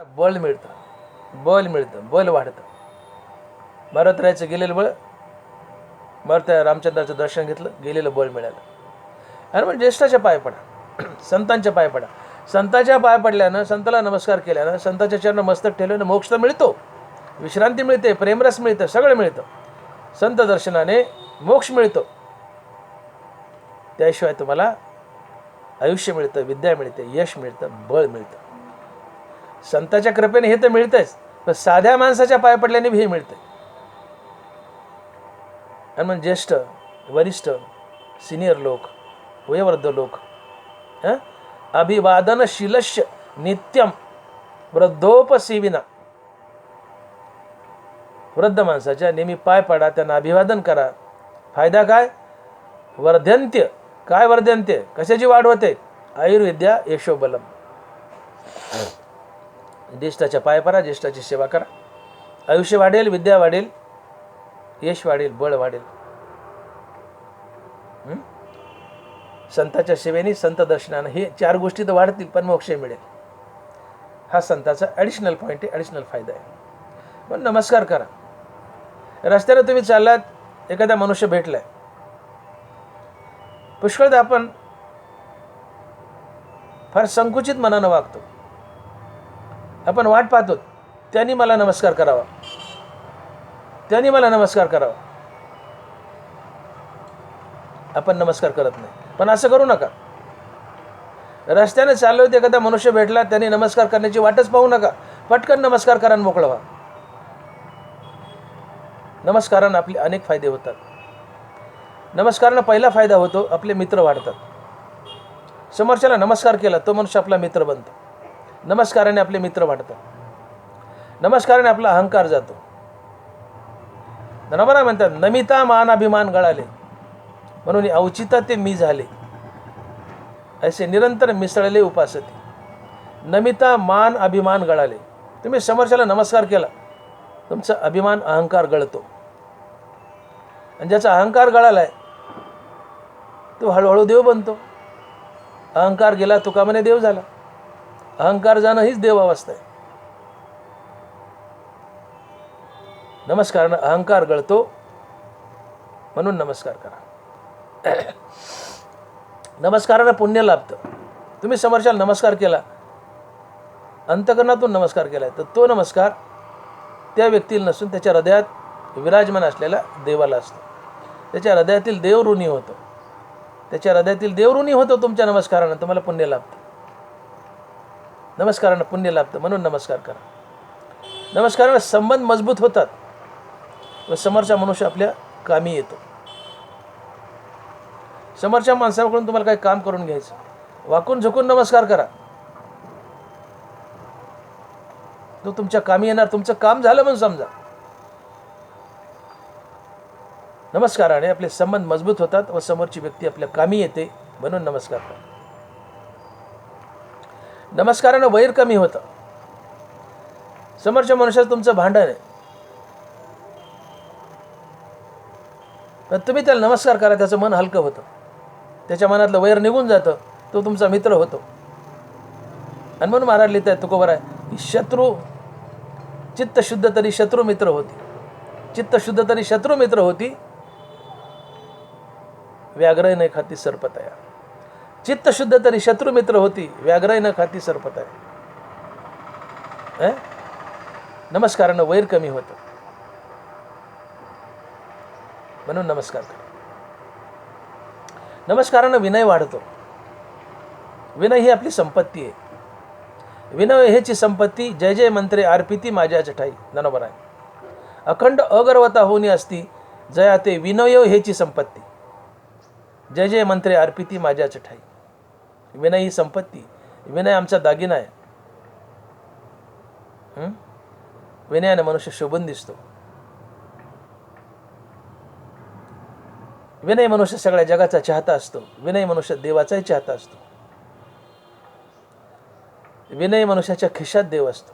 बळ मिळतं. बल मिळतं. बल वाढतं. भरतरायचं गेलेलं बळ भरत्या रामचंद्राचं दर्शन घेतलं गेलेलं बळ मिळालं. आणि मग ज्येष्ठाच्या पाय पडा. संतांच्या पाय पडा. संताच्या पाय पडल्यानं संताला नमस्कार केल्यानं संताच्या चरण मस्तक ठेवल्यानं मोक्ष तर मिळतो. विश्रांती मिळते प्रेमरस मिळतं सगळं मिळतं. संत दर्शनाने मोक्ष मिळतो. त्याशिवाय तुम्हाला आयुष्य मिळतं विद्या मिळते यश मिळतं बळ मिळतं. संताच्या कृपेने हे तर मिळतंच पण साध्या माणसाच्या पाय पडल्याने हे मिळतं आणि मग ज्येष्ठ वरिष्ठ सिनियर लोक वयोवृद्ध लोक हं? अभिवादनशीलस्य नित्यम वृद्धोपसेविना. वृद्ध माणसाच्या नेहमी पाय पाडा त्यांना अभिवादन करा. फायदा काय? वर्धंत्य काय वर्धंत्य कशाची वाढ होते? आयुर्विद्या यशोबलम. ज्येष्ठाच्या पाय पडा ज्येष्ठाची सेवा करा. आयुष्य वाढेल विद्या वाढेल यश वाढेल बळ वाढेल. संताच्या सेवेने संत दर्शनानं हे चार गोष्टी तर वाढतील पण मोक्ष मिळेल. हा संताचा ॲडिशनल पॉईंट आहे ॲडिशनल फायदा आहे. पण नमस्कार करा. रस्त्याने तुम्ही चाललात एखादा मनुष्य भेटलाय. पुष्कळदा आपण फार संकुचित मनानं वागतो. आपण वाट पाहतो. त्यांनी मला नमस्कार करावा. त्यांनी मला नमस्कार करावा. आपण नमस्कार करत नाही. पण असं करू नका. रस्त्याने चाललो होते एखादा मनुष्य भेटला त्यांनी नमस्कार करण्याची वाटच पाहू नका. पटकन नमस्कार करा मोकळवा. मोकळं व्हा नमस्कारानं आपले अनेक फायदे होतात. नमस्कारानं पहिला फायदा होतो आपले मित्र वाढतात. समोरच्याला नमस्कार केला तो मनुष्य आपला मित्र बनतो. नमस्काराने आपले मित्र वाटतात नमस्काराने आपला अहंकार जातो. बरोबर म्हणतात नमिता मान अभिमान गळाले. म्हणून अवचिता ते मी झाले. असे निरंतर मिसळले उपासते. नमिता मान अभिमान गळाले. तुम्ही समोरच्याला नमस्कार केला. तुमचा अभिमान अहंकार गळतो. आणि ज्याचा अहंकार गळाला आहे तो हळूहळू देव बनतो. अहंकार गेला तुकामने देव झाला. अहंकार जाणं हीच देवावस्था आहे. नमस्कारानं अहंकार गळतो. म्हणून नमस्कार करा. नमस्कारानं पुण्य लाभतं. तुम्ही समोरच्याला नमस्कार केला अंतकरणातून नमस्कार केला तर तो नमस्कार त्या व्यक्तीला नसून त्याच्या हृदयात विराजमान असलेल्या देवाला असतो. त्याच्या हृदयातील देव ऋणी होतो. त्याच्या हृदयातील देव ऋणी होतो तुमच्या नमस्कारानं तुम्हाला पुण्य लाभतं. नमस्कारानं पुण्य लाभतं म्हणून नमस्कार करा. नमस्कारानं संबंध मजबूत होतात. व समोरचा मनुष्य आपल्या कामी येतो. समोरच्या माणसाकडून तुम्हाला काही काम करून घ्यायचं. वाकून झुकून नमस्कार करा. तो तुमच्या कामी येणार तुमचं काम झालं म्हणून समजा. नमस्काराने आपले संबंध मजबूत होतात व समोरची व्यक्ती आपल्या कामी येते म्हणून नमस्कार करा. नमस्कारानं वैर कमी होतं. समोरच्या मनुष्याचं तुमचं भांडण आहे. तुम्ही त्याला नमस्कार करा त्याचं मन हलकं होतं. त्याच्या मनातलं वैर निघून जातं तो तुमचा मित्र होतो. आणि म्हणून महाराज लिहित आहेत तुकोबर आहे की शत्रू चित्त शुद्ध तरी शत्रू मित्र होती. चित्त शुद्ध तरी शत्रू मित्र होती. व्याघ्र नाही खाती सर्पतया चित्त शुद्ध तरी शत्रू मित्र होती. व्याघ्रही न खाती सरपत आहे. नमस्कारानं वैर कमी होतं. म्हणून नमस्कार करा. नमस्कारानं विनय वाढतो. विनय ही आपली संपत्ती आहे. विनय ह्याची संपत्ती जय जय मंत्रे अर्पिती माझ्या जठाई. ननोबर आहे अखंड अगर्वता होऊनी असती जया ते विनय ह्याची संपत्ती. जय जय मंत्रे अर्पिती माझ्या चठाई विनय ही संपत्ती. विनय आमचा दागिना आहे. विनयाने मनुष्य शोभून दिसतो. विनय मनुष्य सगळ्या जगाचा चाहता असतो. विनय मनुष्य देवाचाही चाहता असतो. विनय मनुष्याच्या खिशात देव असतो.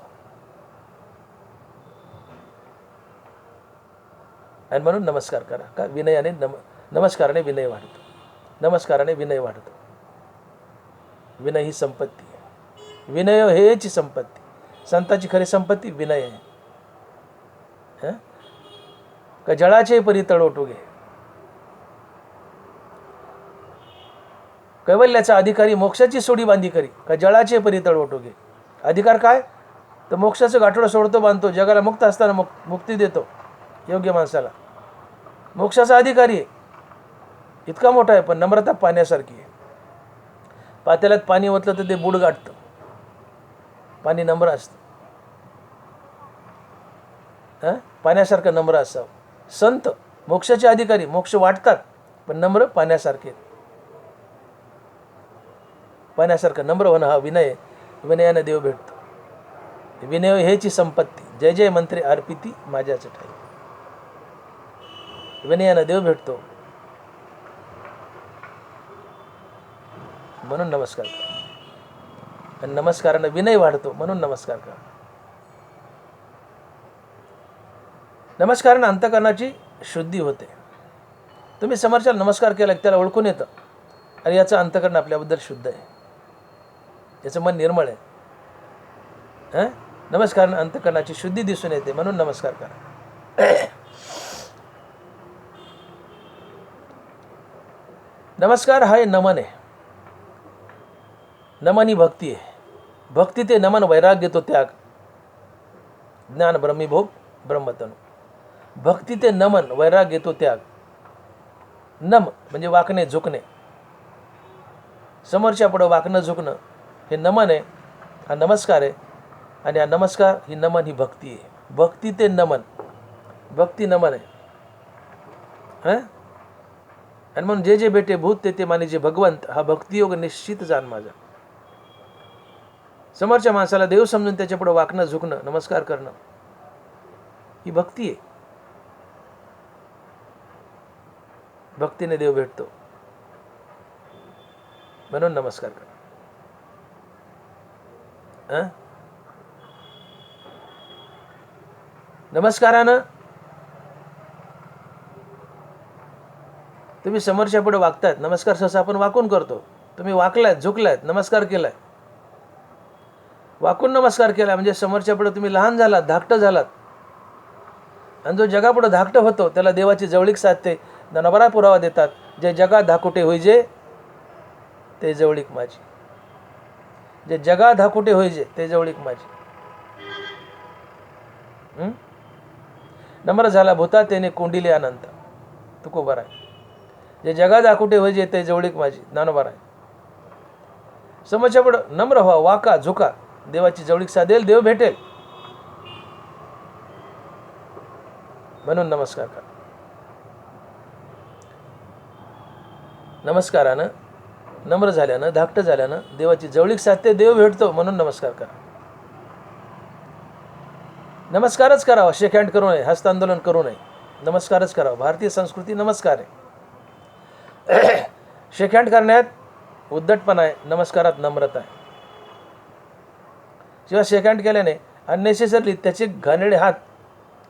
आणि म्हणून नमस्कार करा. का? विनयाने नम नमस्काराने विनय वाढतो. नमस्काराने विनय वाढतो. विनय ही संपत्ती आहे. विनय हेची संपत्ती. संताची खरी संपत्ती विनय आहे. का जळाचे परी तळोटुगे कैवल्याचा अधिकारी मोक्षाची सोडी बांधी करी का जळाचे परी तळवटोगे अधिकार काय? तर मोक्षाचं गाठोडं सोडतो बांधतो जगाला मुक्त असताना मुक मुक्ती देतो योग्य माणसाला. मोक्षाचा अधिकारी आहे. इतका मोठा आहे पण नम्रता पाण्यासारखी आहे. पातेल्यात पाणी ओतलं तर ते बुड गाठतं. पाणी नम्र असतं. हां? पाण्यासारखं नम्र असावं. संत मोक्षाचे अधिकारी मोक्ष वाटतात पण नम्र पाण्यासारखे पाण्यासारखं नम्र होणं हा विनय विनयानं देव भेटतो. विनय हेची संपत्ती. जय जय मंत्री अर्पिती माझ्याच ठाई. विनयानं देव भेटतो. म्हणून नमस्कार करा. आणि नमस्कारानं विनय वाढतो म्हणून नमस्कार करा. नमस्कारानं अंतकरणाची शुद्धी होते. तुम्ही समोरच्याला नमस्कार केला की त्याला ओळखून येतं. आणि याचं अंतकरण आपल्याबद्दल शुद्ध आहे. याचं मन निर्मळ आहे. हां? नमस्कार अंतकरणाची शुद्धी दिसून येते म्हणून नमस्कार करा. नमस्कार हा हे नमन. आहे नमन ही भक्ती आहे भक्ती ते नमन वैराग्य तो त्याग। ज्ञान ब्रह्मीभोग ब्रह्मतनु। भक्ती ते नमन वैराग्य तो त्याग। नम म्हणजे वाकणे झुकणे। समोरच्या पुढं वाकणं झुकणं हे नमन आहे हा नमस्कार आहे आणि हा नमस्कार ही नमन ही भक्ती आहे. भक्ती ते नमन. भक्ती नमन आहे. हां? आणि म्हणून जे जे भेटे भूत ते ते माने जे भगवंत हा भक्तियोग निश्चित जाण माझा. समोरच्या माणसाला देव समजून त्याच्यापुढं वाकणं झुकणं नमस्कार करणं ही भक्ती आहे. भक्तीने देव भेटतो. म्हणून नमस्कार करा नमस्कारानं? तुम्ही समोरच्या पुढे वागतायत. नमस्कार सहसा आपण वाकून करतो. तुम्ही वाकलायत झुकलायत नमस्कार केलाय वाकून नमस्कार केला. म्हणजे समोरच्या पुढे तुम्ही लहान झालात धाकटं झालात. आणि जो जगापुढं धाकटं होतो त्याला देवाची जवळीक साधते नवरा पुरावा देतात. जे जगा धाकुटे होईजे ते जवळीक माझी. जे जगा धाकुटे होईजे ते जवळीक माझी. नम्र झाला भूता त्याने कोंडिले अनंत. तुको आहे जे जगा दाखुटे होईजे ते जवळीक माझी. ज्ञानोबार आहे समोरच्या पुढं नम्र व्हा वाका झुका. देवाची जवळीक साधेल देव भेटेल. म्हणून नमस्कार करा. नमस्कारानं नम्र झाल्यानं धाकटं झाल्यानं देवाची जवळीक साधते देव भेटतो म्हणून नमस्कार करा. नमस्कारच करावा शेक हँड करू नये हस्तांदोलन करू नये. नमस्कारच करावा भारतीय संस्कृती नमस्कार आहे. शेक हँड करण्यात उद्धटपणा आहे नमस्कारात नम्रता आहे. किंवा शेक हँड केल्याने अननेसेसरली त्याचे घाणेडे हात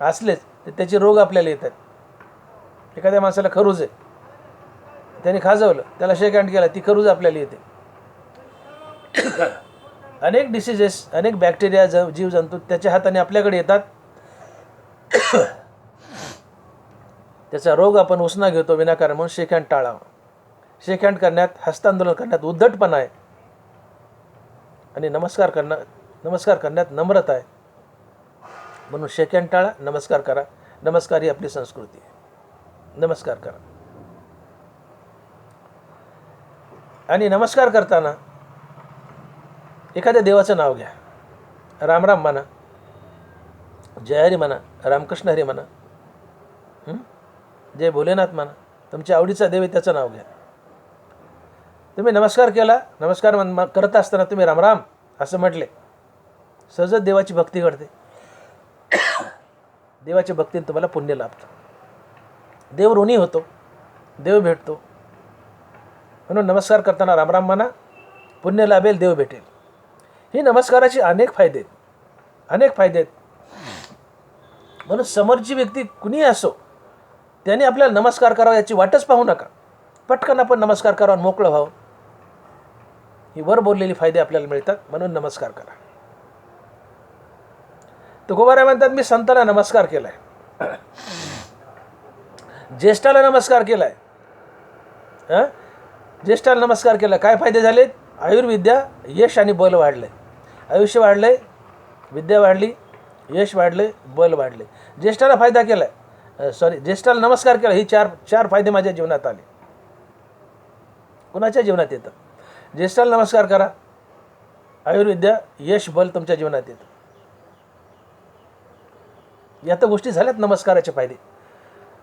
असलेच तर त्याचे रोग आपल्याला येतात. एखाद्या माणसाला खरूज आहे. त्याने खाजवलं त्याला शेक हँड केला ती खरूज आपल्याला येते. अनेक डिसिजेस अनेक बॅक्टेरिया ज जीवजंतू त्याच्या हाताने आपल्याकडे येतात. त्याचा रोग आपण उसना घेतो विनाकारण म्हणून शेक हँड टाळावा. शेक हँड करण्यात हस्तांदोलन करण्यात उद्धटपणा आहे. आणि नमस्कार करणं नमस्कार करण्यात नम्रता आहे. म्हणून शेक टाळा नमस्कार करा. नमस्कार ही आपली संस्कृती आहे. नमस्कार करा. आणि नमस्कार करताना एखाद्या देवाचं नाव घ्या. रामराम म्हणा. जय हरी म्हणा. रामकृष्ण हरी म्हणा. जय भोलेनाथ म्हणा. तुमच्या आवडीचा देव आहे त्याचं नाव घ्या. तुम्ही नमस्कार केला नमस्कार म्हण म- करत असताना तुम्ही रामराम असं म्हटले. सहजच देवाची भक्ती घडते. देवाच्या भक्तीने तुम्हाला पुण्य लाभतं. देव ऋणी होतो. देव भेटतो. म्हणून नमस्कार करताना रामराम म्हणा. पुण्य लाभेल देव भेटेल. ही नमस्काराचे अनेक फायदे आहेत. अनेक फायदे आहेत. म्हणून समोरची व्यक्ती कुणीही असो त्याने आपल्याला नमस्कार करावा याची वाटच पाहू नका. पटकन आपण नमस्कार करावा मोकळं व्हावं. ही वर बोललेली फायदे आपल्याला मिळतात. म्हणून नमस्कार करा. तुकोबाराय म्हणतात मी संताला नमस्कार केलाय. ज्येष्ठाला नमस्कार केलाय. हां? ज्येष्ठाला नमस्कार केला काय फायदे झालेत? आयुर्विद्या यश आणि बल वाढले आयुष्य वाढले विद्या वाढली यश वाढले बल वाढले ज्येष्ठाला फायदा केला आहे सॉरी ज्येष्ठाला नमस्कार केला ही चार चार फायदे माझ्या जीवनात आले. कुणाच्या जीवनात येतं? ज्येष्ठाला नमस्कार करा. आयुर्विद्या यश बल तुमच्या जीवनात येतं. या तर गोष्टी झाल्यात नमस्काराचे फायदे.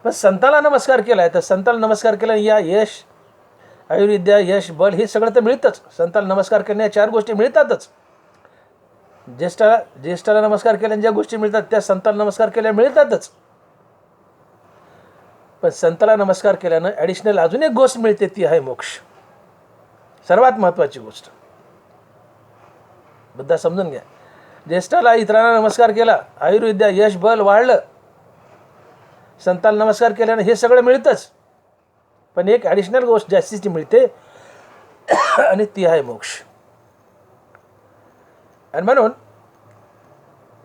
पण संताला नमस्कार केला आहे तर संताला नमस्कार केला या यश आयुर्विद्या यश बल हे सगळं तर मिळतंच. संताला नमस्कार केल्याने या चार गोष्टी मिळतातच. ज्येष्ठाला ज्येष्ठाला नमस्कार केल्याने ज्या गोष्टी मिळतात त्या संताला नमस्कार केल्या मिळतातच. पण संताला नमस्कार केल्यानं ॲडिशनल अजून एक गोष्ट मिळते ती आहे मोक्ष. सर्वात महत्त्वाची गोष्ट. मुद्दा समजून घ्या. ज्येष्ठाला इतरांना नमस्कार केला. आयुर्विद्या यश बल वाढलं. संताला नमस्कार केल्यानं हे सगळं मिळतंच. पण एक ॲडिशनल गोष्ट जास्तीची मिळते. आणि ती आहे मोक्ष. आणि म्हणून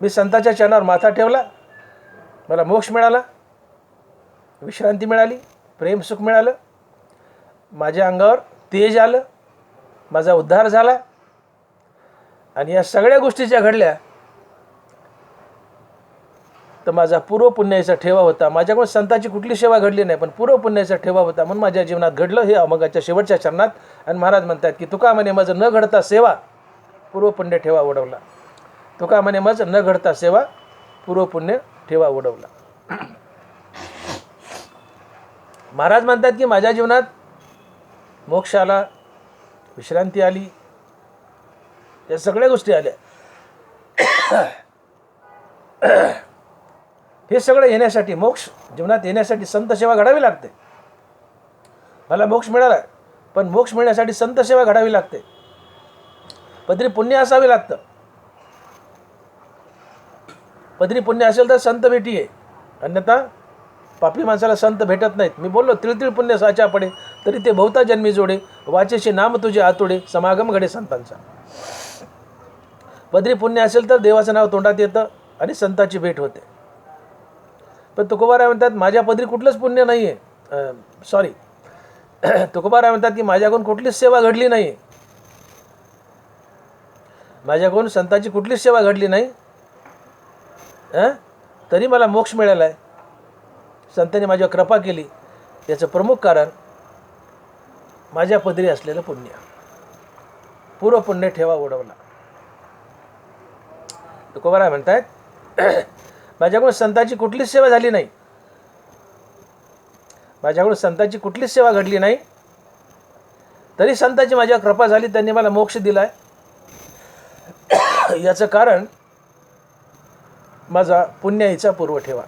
मी संताच्या चरणावर माथा ठेवला. मला मोक्ष मिळाला. विश्रांती मिळाली. प्रेमसुख मिळालं. माझ्या अंगावर तेज आलं. माझा उद्धार झाला. आणि या सगळ्या गोष्टी ज्या घडल्या तर माझा पूर्व पुण्याचा ठेवा होता. माझ्याकडून संताची कुठली सेवा घडली नाही पण पूर्व पुण्याचा ठेवा होता. म्हणून माझ्या जीवनात घडलं हे अमगाच्या शेवटच्या चरणात. आणि महाराज म्हणतात की तुका म्हणे माझं न घडता सेवा पूर्व पुण्य ठेवा उडवला. तुका म्हणे माझं न घडता सेवा पूर्व पुण्य ठेवा उडवला. महाराज म्हणतात की माझ्या जीवनात मोक्ष आला विश्रांती आली. या सगळ्या गोष्टी आल्या. हे सगळं येण्यासाठी मोक्ष जीवनात येण्यासाठी संत सेवा घडावी लागते. मला मोक्ष मिळाला पण मोक्ष मिळण्यासाठी संत सेवा घडावी लागते. पदरी पुण्य असावे लागतं. पदरी पुण्य असेल तर संत भेटी आहे अन्यथा पापी माणसाला संत भेटत नाहीत. मी बोललो तिळतिळ पुण्य साच्या पडे तरी ते बहुता जन्मी जोडे वाचेशी नाम तुझे आतोडे समागम घडे संतांचा. पदरी पुण्य असेल तर देवाचं नाव तोंडात येतं आणि संताची भेट होते. पण तुकोबाराय म्हणतात माझ्या पदरी कुठलंच पुण्य नाही आहे सॉरी तुकोबाराय म्हणतात की माझ्याकडून कुठलीच सेवा घडली नाही. माझ्याकडून संताची कुठलीच सेवा घडली नाही. तरी मला मोक्ष मिळाला आहे संतांनी माझ्यावर कृपा केली. याचं प्रमुख कारण माझ्या पदरी असलेलं पुण्य. पूर्व पुण्य ठेवा उडवला तुकोबाराय म्हणतायत माझ्याकडून संतांची कुठलीच सेवा झाली नाही. माझ्याकडून संतांची कुठलीच सेवा घडली नाही. तरी संतांची माझ्या कृपा झाली त्यांनी मला मोक्ष दिलाय. याचं कारण माझा पुण्याईचा पूर्व ठेवा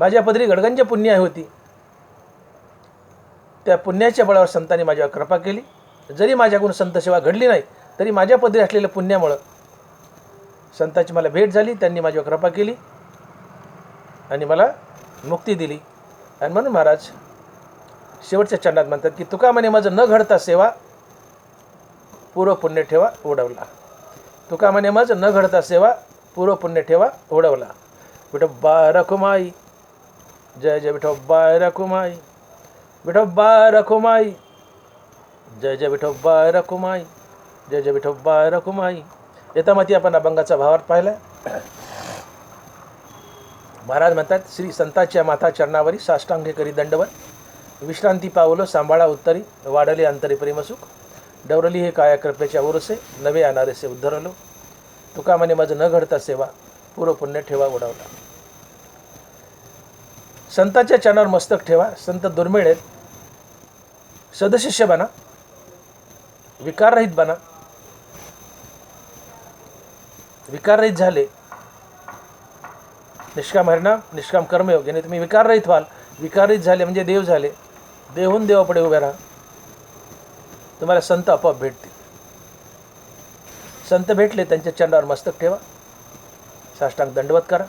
माझ्या पदरी गडगंज पुण्य होती. त्या पुण्याच्या बळावर संतांनी माझ्यावर कृपा केली. जरी माझ्याकडून संत सेवा घडली नाही तरी माझ्या पदरी असलेल्या पुण्यामुळं संताची मला भेट झाली त्यांनी माझ्यावर कृपा केली आणि मला मुक्ती दिली. आणि म्हणून महाराज शेवटच्या चरणात म्हणतात की तुका म्हणे माझं न घडता सेवा पूर्व पुण्य ठेवा उडवला. तुका म्हणे माझं न घडता सेवा पूर्व पुण्य ठेवा उडवला. विठोबा रखुमाई जय जय विठोबा रखुमाई विठोबा रखुमाई जय जय विठोबा रखुमाई जय जय विठोबा रखुमाई येतामाती आपण अभंगाचा भावार्थ पाहिला महाराज म्हणतात श्री संताच्या माथा चरणावरी साष्टांगे करी दंडवत. विश्रांती पावलो सांभाळा उत्तरी वाढले अंतरी प्रेमसुख डवरली हे काया कृपेच्या ओरसे नवे अनारेसे उद्धरलो. तुका म्हणे माझं न घडता सेवा पूर्वपुण्य ठेवा उडवला. संताच्या चरणावर मस्तक ठेवा संत दुर्मिळ आहेत. सदशिष्य बना विकाररहित बना. विकाररहित झाले. निष्काम हरिणाम निष्काम कर्मयोग याने तुम्ही विकाररहित व्हाल. विकाररहित झाले म्हणजे देव झाले. देहून देवापुढे उभे राहा. तुम्हाला संत आपोआप भेटतील. संत भेटले त्यांच्या चरणावर मस्तक ठेवा. साष्टांग दंडवत करा.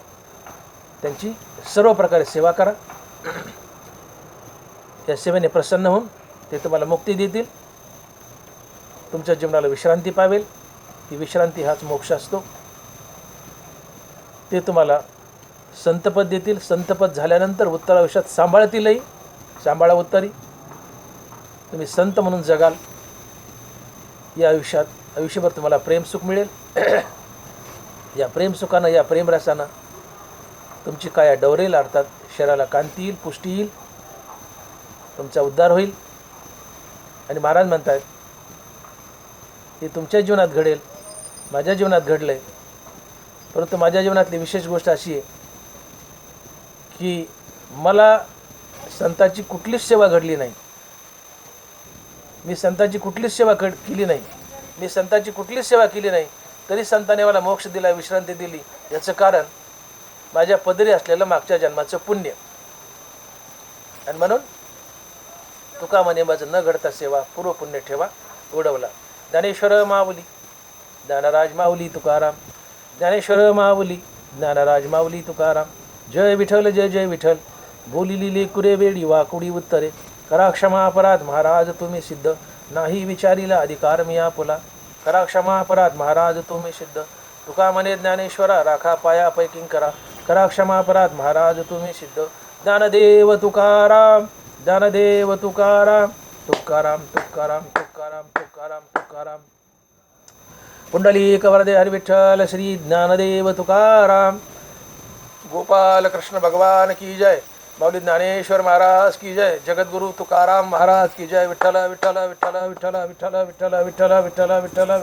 त्यांची सर्व प्रकारे सेवा करा. या सेवेने प्रसन्न होऊन ते तुम्हाला मुक्ती देतील. तुमच्या जीवनाला विश्रांती पावेल. ती विश्रांती हाच मोक्ष असतो. ते तुम्हाला संतपद देतील. संतपद झाल्यानंतर उत्तर आयुष्यात सांभाळतीलही. सांभाळा उत्तरी. तुम्ही संत म्हणून जगाल. या आयुष्यात आयुष्यभर तुम्हाला प्रेमसुख मिळेल. या प्रेमसुखानं या प्रेमरसानं तुमची काया डवरेल अर्थात शरीराला कांती येईल पुष्टी येईल. तुमचा उद्धार होईल. आणि महाराज म्हणतात हे तुमच्या जीवनात घडेल. माझ्या जीवनात घडलं आहे परंतु माझ्या जीवनातली विशेष गोष्ट अशी आहे की मला संतांची कुठलीच सेवा घडली नाही. मी संतांची कुठलीच सेवा घड केली नाही. मी संतांची कुठलीच सेवा केली नाही तरी संतांनी मला मोक्ष दिला विश्रांती दिली. याचं कारण माझ्या पदरी असलेलं मागच्या जन्माचं पुण्य. आणि म्हणून तुका म्हणे माझं न घडता सेवा पूर्व पुण्य ठेवा उडवला. ज्ञानेश्वर माऊली ज्ञानराज माऊली तुकाराम. ज्ञानेश्वर माऊली ज्ञानराज माऊली तुकाराम। जय विठ्ठल जय जय विठ्ठल। बोलिली लेकुरे वेडी वाकुडी उत्तरे। करा क्षमा अपराध महाराज तुम्ही सिद्ध। नाही विचारीला अधिकार मी आपुला। करा क्षमा अपराध महाराज तुम्ही सिद्ध। तुका म्हणे ज्ञानेश्वरा राखा पाया पैकिंग करा। करा क्षमा अपराध महाराज तुम्ही सिद्ध। ज्ञानदेव तुकाराम ज्ञानदेव तुकाराम। तुकाराम तुकाराम तुकाराम तुकाराम तुकाराम। पुंडलिक वरदे हरिविठ्ठल श्री ज्ञानदेव तुकाराम। गोपाल कृष्ण भगवान की जय। माऊली ज्ञानेश्वर महाराज की जय। जगद्गुरु तुकाराम महाराज की जय। विठ्ठल विठ्ठल विठ्ठल विठ्ठल विठ्ठल विठ्ठल विठ्ठल विठ्ठल विठ्ठल विठ्ठल।